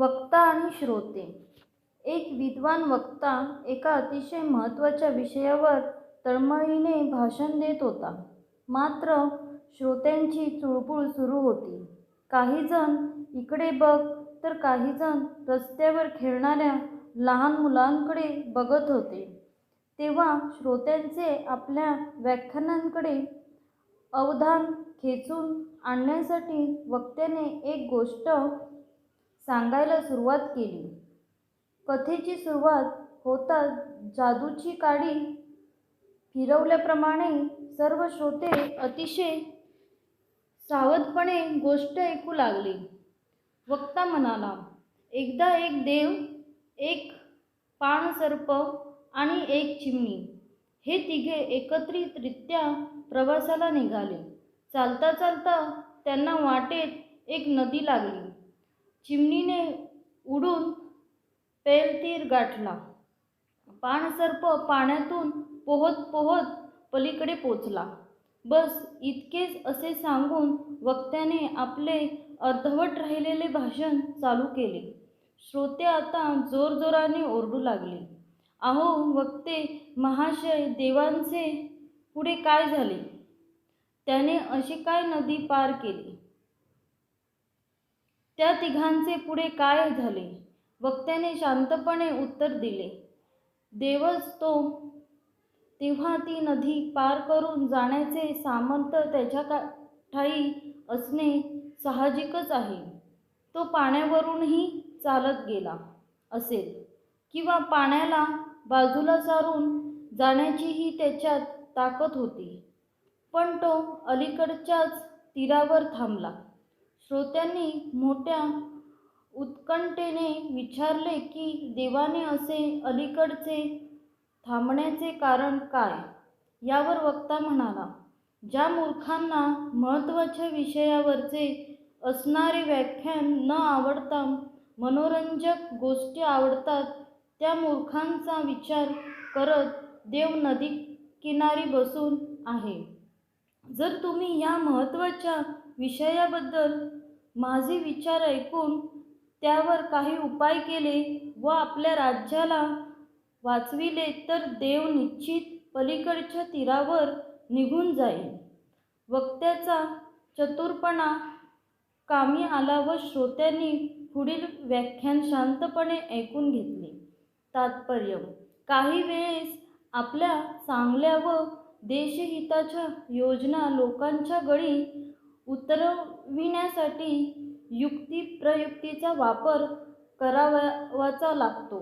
वक्ता आणि श्रोते. एक विद्वान वक्ता एका अतिशय महत्त्वाच्या विषयावर तळमळीने भाषण देत होता. मात्र श्रोत्यांची चुळबुळ सुरू होती. काहीजण इकडे बघ तर काहीजण रस्त्यावर खेळणाऱ्या लहान मुलांकडे बघत होते. तेव्हा श्रोत्यांचे आपल्या व्याख्यानांकडे अवधान खेचून आणण्यासाठी वक्त्याने एक गोष्ट सांगायला सुरुवात केली. कथेची सुरुवात होताच जादूची काडी फिरवल्याप्रमाणे सर्व श्रोते अतिशय सावधपणे गोष्ट ऐकू लागली. वक्ता म्हणाला एकदा एक देव एक पाणसर्प आणि एक चिमणी हे तिघे एकत्रितरित्या प्रवासाला निघाले. चालता चालता त्यांना वाटेत एक नदी लागली. चिमणीने उडून पेलतीर गाठला. पाणसर्प पाण्यातून पोहत पोहत पलीकडे पोचला. बस इतकेच असे सांगून वक्त्याने आपले अर्धवट राहिलेले भाषण चालू केले. श्रोते आता जोरजोराने ओरडू लागले. अहो वक्ते महाशय देवांचे पुढे काय झाले? त्याने अशी काय नदी पार केली? त्या तिघांचे पुढे काय झाले? वक्त्याने शांतपणे उत्तर दिले देवच तो. तेव्हा ती नदी पार करून जाण्याचे सामर्थ्य त्याच्या का ठाई असणे साहजिकच आहे. तो पाण्यावरूनही चालत गेला असेल किंवा पाण्याला बाजूला सारून जाण्याचीही त्याच्यात ताकद होती. पण तो अलीकडच्याच तीरावर थांबला. श्रोत्यांनी मोठ्या उत्कंठेने विचारले की देवाने असे अलीकडचे थांबण्याचे कारण काय? यावर वक्ता म्हणाला ज्या मूर्खांना महत्त्वाच्या विषयावरचे असणारे व्याख्यान न आवडता मनोरंजक गोष्टी आवडतात त्या मूर्खांचा विचार करत देव नदी किनारी बसून आहे. जर तुम्ही या महत्त्वाच्या विषयाबद्दल माझे विचार ऐकून त्यावर काही उपाय केले व आपल्या राज्याला वाचविले तर देव निश्चित पलीकडच्या तीरावर निघून जाईल. वक्त्याचा चतुरपणा कामी आला व श्रोत्यांनी पुढील व्याख्यान शांतपणे ऐकून घेतले. तात्पर्य काही वेळेस आपल्या चांगल्या व देशहिताच्या योजना लोकांच्या गळी उतरविण्यासाठी युक्तिप्रयुक्तीचा वापर करावाचा लागतो.